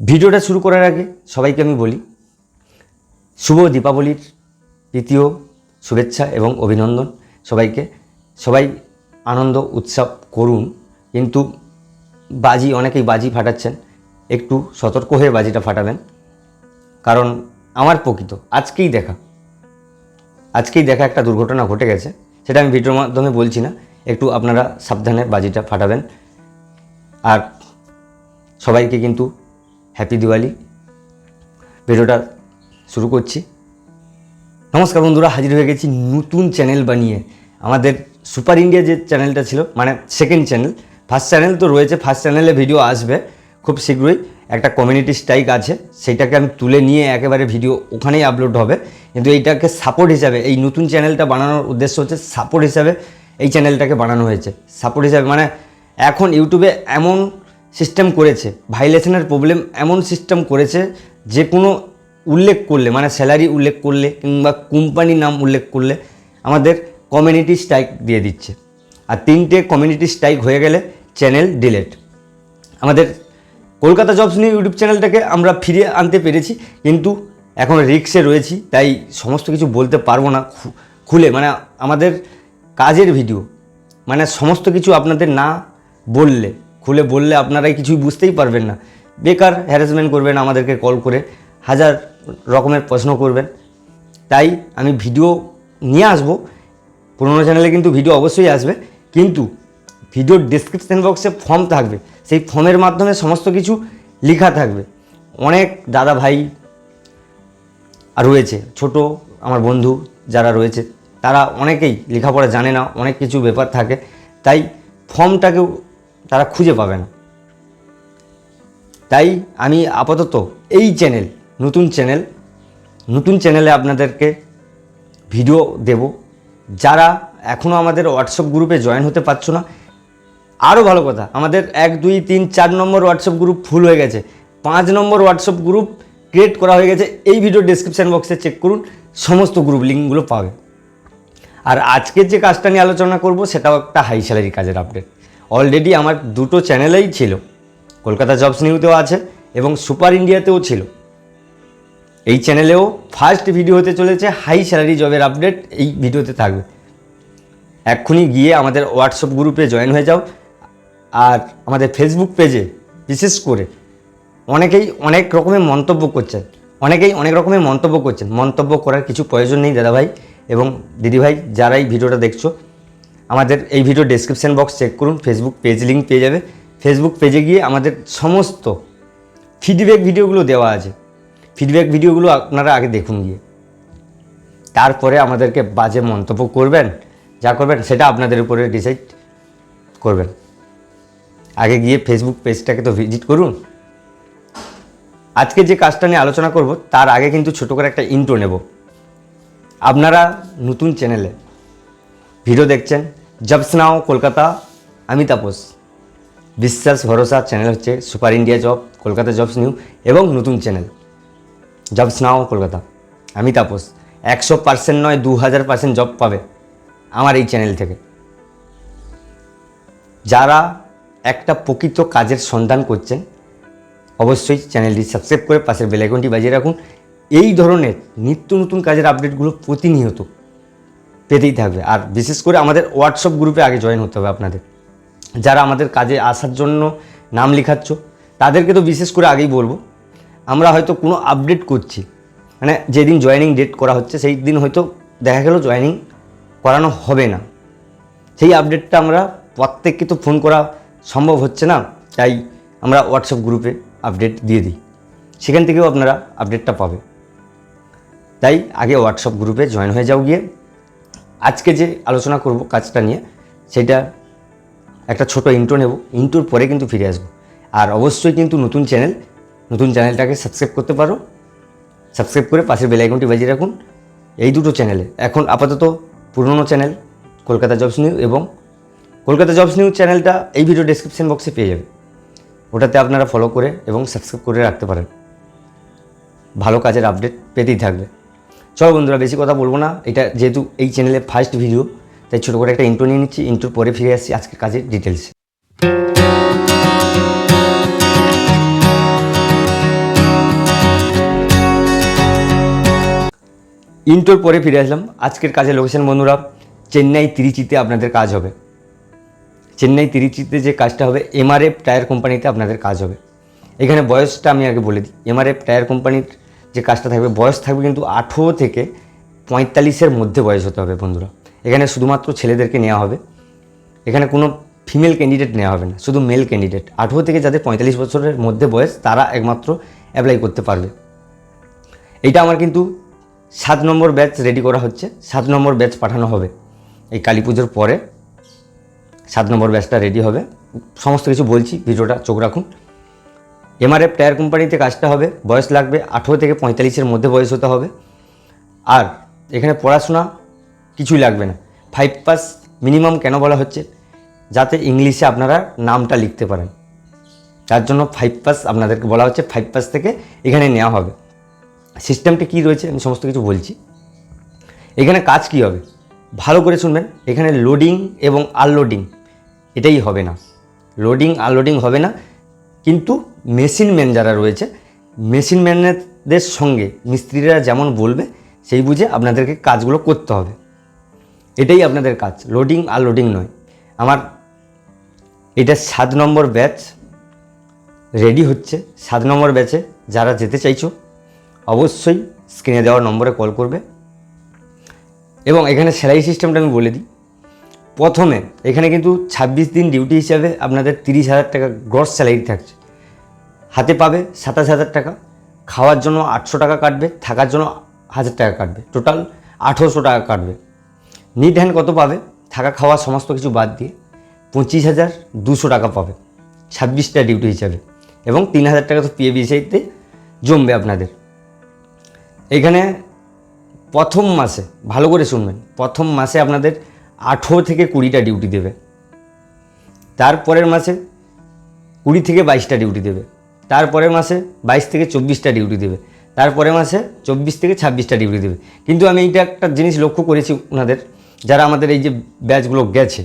ভিডিওটা শুরু করার আগে সবাইকে আমি বলি, শুভ দীপাবলির তৃতীয় শুভেচ্ছা এবং অভিনন্দন সবাইকে। সবাই আনন্দ, উৎসব করুন, কিন্তু বাজি, অনেকেই বাজি ফাটাচ্ছেন। একটু সতর্ক হয়ে বাজিটা ফাটাবেন। কারণ আমার প্রকৃত, আজকেই দেখা। আজকেই দেখা একটা দুর্ঘটনা ঘটে গেছে, সেটা আমি ভিডিওর মাধ্যমে বলছি না। একটু আপনারা সাবধানে বাজিটা ফাটাবেন। আর সবাইকে কিন্তু হ্যাপি দিওয়ালি। ভিডিওটা শুরু করছি। নমস্কার বন্ধুরা, হাজির হয়ে গেছি নতুন চ্যানেল বানিয়ে। আমাদের সুপার ইন্ডিয়া যে চ্যানেলটা ছিল মানে সেকেন্ড চ্যানেল ফার্স্ট চ্যানেল তো রয়েছে ফার্স্ট চ্যানেলে ভিডিও আসবে খুব শীঘ্রই। একটা কমিউনিটি স্ট্রাইক আছে, সেইটাকে আমি তুলে নিয়ে একেবারে ভিডিও ওখানেই আপলোড হবে। কিন্তু এইটাকে সাপোর্ট হিসাবে, এই নতুন চ্যানেলটা বানানোর উদ্দেশ্য হচ্ছে সাপোর্ট হিসাবে এই চ্যানেলটাকে বানানো হয়েছে। সাপোর্ট হিসাবে মানে এখন ইউটিউবে এমন সিস্টেম করেছে ভাইলেশনের প্রবলেম এমন সিস্টেম করেছে যে কোনো উল্লেখ করলে মানে স্যালারি উল্লেখ করলে কিংবা কোম্পানির নাম উল্লেখ করলে আমাদের কমিউনিটি স্ট্রাইক দিয়ে দিচ্ছে। আর তিনটে কমিউনিটি স্ট্রাইক হয়ে গেলে চ্যানেল ডিলেট আমাদের কলকাতা জবস নিয়ে ইউটিউব চ্যানেলটাকে আমরা ফিরিয়ে আনতে পেরেছি, কিন্তু এখন রিক্সে রয়েছি, তাই সমস্ত কিছু বলতে পারব না খুলে। মানে আমাদের কাজের ভিডিও মানে সমস্ত কিছু আপনাদের না বললে খুলে বললে আপনারাই কিছুই বুঝতেই পারবেন না। বেকার হ্যারাসমেন্ট করবেন, আমাদেরকে কল করে হাজার রকমের প্রশ্ন করবেন। তাই আমি ভিডিও নিয়ে আসব। পুরোনো চ্যানেলে কিন্তু ভিডিও অবশ্যই আসবে। কিন্তু ভিডিওর ডিসক্রিপশন বক্সে ফর্ম থাকবে। সেই ফর্মের মাধ্যমে সমস্ত কিছু লেখা থাকবে। অনেক দাদা ভাই রয়েছে, ছোট আমার বন্ধু যারা রয়েছে, তারা অনেকেই লেখাপড়া জানে না, অনেক কিছু ব্যাপার থাকে। তাই ফর্মটাকেও তারা খুঁজে পাবে না। তাই আমি আপাতত এই চ্যানেল, নতুন চ্যানেল, নতুন চ্যানেলে আপনাদেরকে ভিডিও দেব। যারা এখনও আমাদের হোয়াটসঅ্যাপ গ্রুপে জয়েন হতে পারছ না আরও ভালো কথা, আমাদের এক, দুই, তিন, চার নম্বর হোয়াটসঅ্যাপ গ্রুপ ফুল হয়ে গেছে। পাঁচ নম্বর হোয়াটসঅ্যাপ গ্রুপ ক্রিয়েট করা হয়ে গেছে। এই ভিডিও ডিসক্রিপশান বক্সে চেক করুন, সমস্ত গ্রুপ লিঙ্কগুলো পাবে। আর আজকের যে কাজটা নিয়ে আলোচনা করব, সেটাও একটা হাই স্যালারি কাজের আপডেট অলরেডি আমার দুটো চ্যানেলেই ছিল। কলকাতা জবস নিউতেও আছে এবং সুপার ইন্ডিয়াতেও ছিল। এই চ্যানেলেও ফার্স্ট ভিডিও হতে চলেছে হাই স্যালারি জবের আপডেট এই ভিডিওতে থাকবে। এক্ষুনি গিয়ে আমাদের হোয়াটসঅ্যাপ গ্রুপে জয়েন হয়ে যাও। আর আমাদের ফেসবুক পেজে বিশেষ করে অনেকেই অনেক রকমের মন্তব্য করছেন। অনেকেই অনেক রকমের মন্তব্য করছেন। মন্তব্য করার কিছু প্রয়োজন নেই দাদাভাই এবং দিদিভাই যারাই ভিডিওটা দেখছ আমাদের এই ভিডিও ডেসক্রিপশন বক্স চেক করুন ফেসবুক পেজ লিঙ্ক পেয়ে যাবে। ফেসবুক পেজে গিয়ে আমাদের সমস্ত ফিডব্যাক ভিডিওগুলো দেওয়া আছে। ফিডব্যাক ভিডিওগুলো আপনারা আগে দেখুন গিয়ে। তারপরে আমাদেরকে বাজে মন্তব্য করবেন, যা করবেন সেটা আপনাদের উপরে ডিসাইড করবেন। আগে গিয়ে ফেসবুক পেজটাকে তো ভিজিট করুন। আজকে যে কাজটা নিয়ে আলোচনা করব, তার আগে কিন্তু ছোটো করে একটা ইন্ট্রো নেব। আপনারা নতুন চ্যানেলে ভিডিও দেখছেন জবস নাও কলকাতা আমি তাপস বিশ্বাস ভরসা চ্যানেল হচ্ছে super India job Kolkata jobs new এবং নতুন চ্যানেল জবস নাও কলকাতা আমি তাপস একশো পার্সেন্ট নয় দু হাজার পার্সেন্ট জব পাবে আমার এই চ্যানেল থেকে যারা একটা প্রকৃত কাজের সন্ধান করছেন অবশ্যই চ্যানেলটি সাবস্ক্রাইব করে পাশের বেলাইকনটি বাজিয়ে রাখুন। এই ধরনের নিত্য নতুন কাজের আপডেটগুলো প্রতিনিয়ত পেতেই থাকবে। আর বিশেষ করে আমাদের হোয়াটসঅ্যাপ গ্রুপে আগে জয়েন হতে হবে আপনাদের। যারা আমাদের কাজে আসার জন্য নাম লেখাচ্ছ, তাদেরকে তো বিশেষ করে আগেই বলব, আমরা হয়তো কোনো আপডেট করছি। মানে যেদিন জয়েনিং ডেট করা হচ্ছে, সেই দিন হয়তো দেখা গেল জয়েনিং করানো হবে না। সেই আপডেটটা আমরা প্রত্যেককে তো ফোন করা সম্ভব হচ্ছে না, তাই আমরা হোয়াটসঅ্যাপ গ্রুপে আপডেট দিয়ে দিই। সেখান থেকেও আপনারা আপডেটটা পাবে। তাই আগে হোয়াটসঅ্যাপ গ্রুপে জয়েন হয়ে যাও গিয়ে। আজকে যে আলোচনা করব কাজটা নিয়ে, সেটা একটা ছোট ইন্ট্রো নেব। ইন্ট্রোর পরে কিন্তু ফিরে আসব। আর অবশ্যই কিন্তু নতুন চ্যানেল নতুন চ্যানেলটাকে সাবস্ক্রাইব করতে পারো। সাবস্ক্রাইব করে পাশের বেল আইকনটি বাজিয়ে রাখুন। এই দুটো চ্যানেলে এখন আপাতত পুরনো চ্যানেল কলকাতা জবস নিউ এবং কলকাতা জবস নিউজ চ্যানেলটা এই ভিডিও ডেসক্রিপশন বক্সে পেয়ে যাবে। ওটাতে আপনারা ফলো করে এবং সাবস্ক্রাইব করে রাখতে পারেন। ভালো কাজের আপডেট পেতেই থাকবে। চলো বন্ধুরা, বেশি কথা বলব না। এটা যেহেতু এই চ্যানেলে ফার্স্ট ভিডিও তাই ছোটো করে একটা ইন্ট্রো নিয়ে নিচ্ছি। ইন্ট্রোর পরে ফিরে আসছি আজকের কাজের ডিটেলস ইন্টোর পরে ফিরে আসলাম। আজকের কাজের লোকেশন বন্ধুরা, চেন্নাই তিরিচিতে আপনাদের কাজ হবে। চেন্নাই তিরিচিতে যে কাজটা হবে এমআরএফ টায়ার কোম্পানিতে আপনাদের কাজ হবে। এখানে বয়সটা আমি আগে বলে দিই। এমআরএফ টায়ার কোম্পানির যে কাজটা থাকবে, বয়স থাকবে কিন্তু আঠেরো থেকে পঁয়তাল্লিশের মধ্যে বয়স হতে হবে বন্ধুরা। এখানে শুধুমাত্র ছেলেদেরকে নেওয়া হবে। এখানে কোনো ফিমেল ক্যান্ডিডেট নেওয়া হবে না, শুধু মেল ক্যান্ডিডেট আঠেরো থেকে যাদের পঁয়তাল্লিশ বছরের মধ্যে বয়স, তারা একমাত্র অ্যাপ্লাই করতে পারবে। এইটা আমার কিন্তু সাত নম্বর ব্যাচ রেডি করা হচ্ছে। সাত নম্বর ব্যাচ পাঠানো হবে। এই কালী পুজোর পরে সাত নম্বর ব্যাচটা রেডি হবে। সমস্ত কিছু বলছি, ভিডিওটা চোখ রাখুন। এমআরএফ টায়ার কোম্পানিতে কাজটা হবে, বয়স লাগবে আঠেরো থেকে পঁয়তাল্লিশের মধ্যে বয়স হতে হবে। আর এখানে পড়াশোনা কিছুই লাগবে না। ফাইভ পাস মিনিমাম কেন বলা হচ্ছে? যাতে ইংলিশে আপনারা নামটা লিখতে পারেন। তার জন্য ফাইভ পাস আপনাদেরকে বলা হচ্ছে ফাইভ পাস থেকে এখানে নেওয়া হবে। সিস্টেমটা কী রয়েছে? আমি সমস্ত কিছু বলছি। এখানে কাজ কি হবে? ভালো করে শুনবেন। এখানে লোডিং এবং আনলোডিং এটাই হবে না। লোডিং আনলোডিং হবে না। কিন্তু মেশিন ম্যান যারা রয়েছে, মেশিন ম্যানদের সঙ্গে মিস্ত্রিরা যেমন বলবে, সেই বুঝে আপনাদেরকে কাজগুলো করতে হবে। এটাই আপনাদের কাজ লোডিং আর লোডিং নয়। আমার এটা সাত নম্বর ব্যাচ রেডি হচ্ছে। সাত নম্বর ব্যাচে যারা যেতে চাইছো, অবশ্যই স্ক্রিনে দেওয়া নম্বরে কল করবে। এবং এখানে সেলাই সিস্টেমটা আমি বলে দিই। প্রথমে এখানে কিন্তু ছাব্বিশ দিন ডিউটি হিসাবে আপনাদের তিরিশ হাজার টাকা গ্রস স্যালারি থাকছে। হাতে পাবে সাতাশ হাজার টাকা, খাওয়ার জন্য আটশো টাকা কাটবে, থাকার জন্য হাজার টাকা কাটবে। টোটাল আঠেরোশো টাকা কাটবে। নিট হ্যান্ড কত পাবে? থাকা, খাওয়া সমস্ত কিছু বাদ দিয়ে পঁচিশ হাজার দুশো টাকা পাবে ছাব্বিশটা ডিউটি হিসাবে। এবং তিন হাজার টাকা তো পিএ বিষয়তে জমবে আপনাদের। এখানে প্রথম মাসে, ভালো করে শুনবেন, প্রথম মাসে আপনাদের আঠেরো থেকে কুড়িটা ডিউটি দেবে। তারপরের মাসে কুড়ি থেকে বাইশটা ডিউটি দেবে। তারপরের মাসে বাইশ থেকে চব্বিশটা ডিউটি দেবে। তারপরের মাসে চব্বিশ থেকে ছাব্বিশটা ডিউটি দেবে। কিন্তু আমি এইটা একটা জিনিস লক্ষ্য করেছি ওনাদের যারা আমাদের এই যে ব্যাচগুলো গেছে,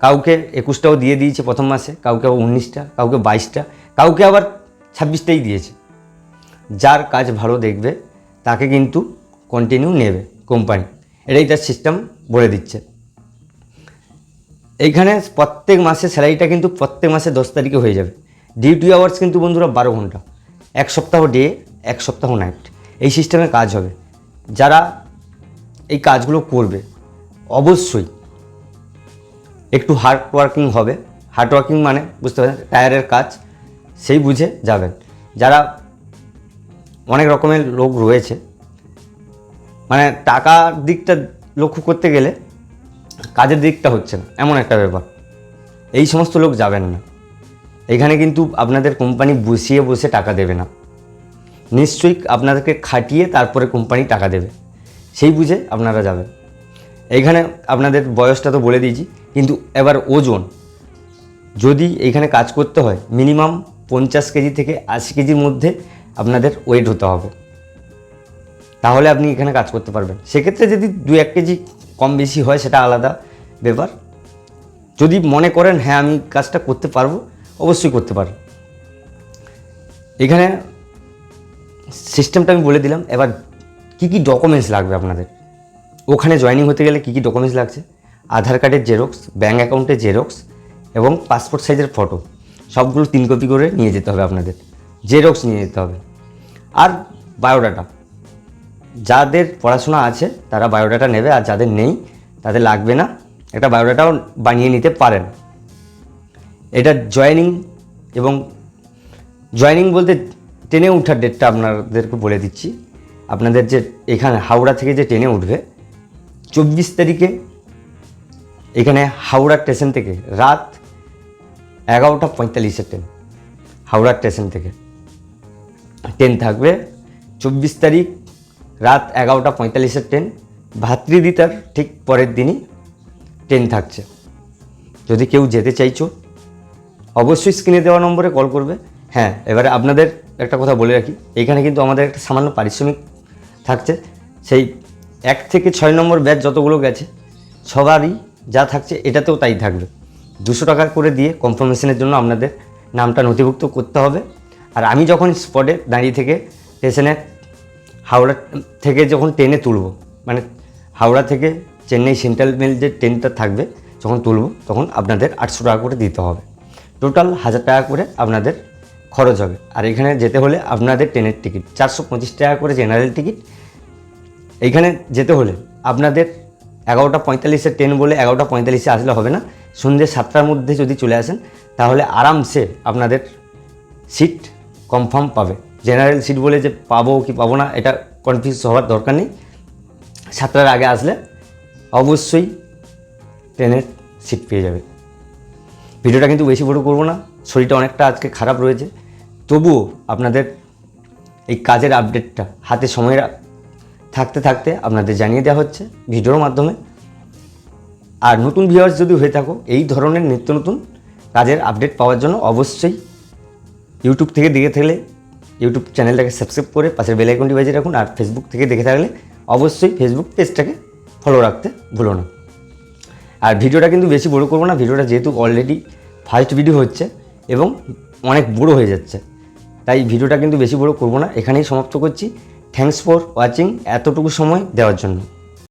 কাউকে একুশটাও দিয়ে দিয়েছে প্রথম মাসে, কাউকে আবার উনিশটা, কাউকে বাইশটা, কাউকে আবার ছাব্বিশটাই দিয়েছে। যার কাজ ভালো দেখবে, তাকে কিন্তু কন্টিনিউ নেবে কোম্পানি এটাই তার সিস্টেম বলে দিচ্ছে। এইখানে প্রত্যেক মাসে স্যালারিটা কিন্তু প্রত্যেক মাসে দশ তারিখে হয়ে যাবে। ডিউটি আওয়ার্স কিন্তু বন্ধুরা বারো ঘণ্টা। এক সপ্তাহ ডে এক সপ্তাহ নাইট এই সিস্টেমে কাজ হবে। যারা এই কাজগুলো করবে, অবশ্যই একটু হার্ড ওয়ার্কিং হবে। হার্ড ওয়ার্কিং মানে বুঝতে পারছেন টায়ারের কাজ, সেই বুঝে যাবেন। যারা অনেক রকমের লোক রয়েছে মানে টাকার দিকটা লক্ষ্য করতে গেলে কাজের দিকটা হচ্ছে না, এমন একটা ব্যাপার। এই সমস্ত লোক যাবেন না। এখানে কিন্তু আপনাদের কোম্পানি বসিয়ে বসে টাকা দেবে না। নিশ্চয়ই আপনাদেরকে খাটিয়ে তারপরে কোম্পানি টাকা দেবে। সেই বুঝে আপনারা যাবেন। এইখানে আপনাদের বয়সটা তো বলে দিয়েছি, কিন্তু এবার ওজন। যদি এইখানে কাজ করতে হয়, মিনিমাম পঞ্চাশ কেজি থেকে আশি কেজির মধ্যে আপনাদের ওয়েট হতে হবে। তাহলে আপনি এখানে কাজ করতে পারবেন। সেক্ষেত্রে যদি দু এক কেজি কম বেশি হয়, সেটা আলাদা ব্যাপার। যদি মনে করেন হ্যাঁ আমি কাজটা করতে পারব, অবশ্যই করতে পারেন। এখানে সিস্টেমটা আমি বলে দিলাম। এবার কী কী ডকুমেন্টস লাগবে আপনাদের? ওখানে জয়েনিং হতে গেলে কী কী ডকুমেন্টস লাগছে? আধার কার্ডের জেরক্স ব্যাঙ্ক অ্যাকাউন্টের জেরক্স এবং পাসপোর্ট সাইজের ফটো সবগুলো তিন কপি করে নিয়ে যেতে হবে আপনাদের। জেরক্স নিয়ে যেতে হবে। আর বায়োডাটা যাদের পড়াশোনা আছে, তারা বায়োডাটা নেবে আর যাদের নেই, তাদের লাগবে না। একটা বায়োডাটাও বানিয়ে নিতে পারেন। এটা জয়েনিং এবং জয়েনিং বলতে ট্রেনে ওঠার ডেটটা আপনাদেরকে বলে দিচ্ছি। আপনাদের যে এখানে হাওড়া থেকে যে ট্রেনে উঠবে, চব্বিশ তারিখে এখানে হাওড়া স্টেশন থেকে রাত এগারোটা পঁয়তাল্লিশের ট্রেন হাওড়া স্টেশন থেকে। ট্রেন থাকবে চব্বিশ তারিখ রাত এগারোটা পঁয়তাল্লিশের ট্রেন ভাতৃদ্বিতার ঠিক পরের দিনই ট্রেন থাকছে। যদি কেউ যেতে চাইছো, অবশ্যই স্ক্রিনে দেওয়া নম্বরে কল করবে। হ্যাঁ এবারে আপনাদের একটা কথা বলে রাখি, এখানে কিন্তু আমাদের একটা সামান্য পারিশ্রমিক থাকছে। সেই এক থেকে ছয় নম্বর ব্যাচ যতগুলো গেছে, সবারই যা থাকছে এটাতেও তাই থাকবে। দুশো টাকা করে দিয়ে কনফার্মেশনের জন্য আপনাদের নামটা নথিভুক্ত করতে হবে। আর আমি যখন স্পটে দাঁড়িয়ে থেকে স্টেশনে হাওড়া থেকে যখন ট্রেনে তুলব মানে হাওড়া থেকে চেন্নাই সেন্ট্রাল মেল যে ট্রেনটা থাকবে যখন তুলব, তখন আপনাদের আটশো টাকা করে দিতে হবে। টোটাল হাজার টাকা করে আপনাদের খরচ হবে। আর এখানে যেতে হলে আপনাদের ট্রেনের টিকিট, চারশো পঁচিশ টাকা করে জেনারেল টিকিট। এইখানে যেতে হলে আপনাদের এগারোটা পঁয়তাল্লিশের ট্রেন বলে এগারোটা পঁয়তাল্লিশে আসলে হবে না। সন্ধ্যে সাতটার মধ্যে যদি চলে আসেন, তাহলে আরামসে আপনাদের সিট কনফার্ম পাবে। জেনারেল সিট বলে যে পাবো কি পাবো না, এটা কনফিউজ হওয়ার দরকার নেই। সাতটার আগে আসলে অবশ্যই ট্রেনের সিট পেয়ে যাবে। ভিডিওটা কিন্তু বেশি বড় করব না, শরীরটা অনেকটা আজকে খারাপ রয়েছে। তবুও আপনাদের এই কাজের আপডেটটা হাতে সময় থাকতে থাকতে আপনাদের জানিয়ে দেওয়া হচ্ছে ভিডিওর মাধ্যমে। আর নতুন ভিউয়ার্স যদি হয়ে থাকো, এই ধরনের নিত্য নতুন কাজের আপডেট পাওয়ার জন্য অবশ্যই ইউটিউব থেকে দেখে থাকলে ইউটিউব চ্যানেলটাকে সাবস্ক্রাইব করে পাশের বেল আইকনটি বাজিয়ে রাখুন আর ফেসবুক থেকে দেখে থাকলে অবশ্যই ফেসবুক পেজটাকে ফলো রাখতে ভুলো না। আর ভিডিওটা কিন্তু বেশি বড় করব না, ভিডিওটা যেহেতু অলরেডি ফার্স্ট ভিডিও হচ্ছে এবং অনেক বড় হয়ে যাচ্ছে, তাই ভিডিওটা কিন্তু বেশি বড় করব না। এখানেই সমাপ্ত করছি। থ্যাংকস ফর ওয়াচিং এতটুকু সময় দেওয়ার জন্য।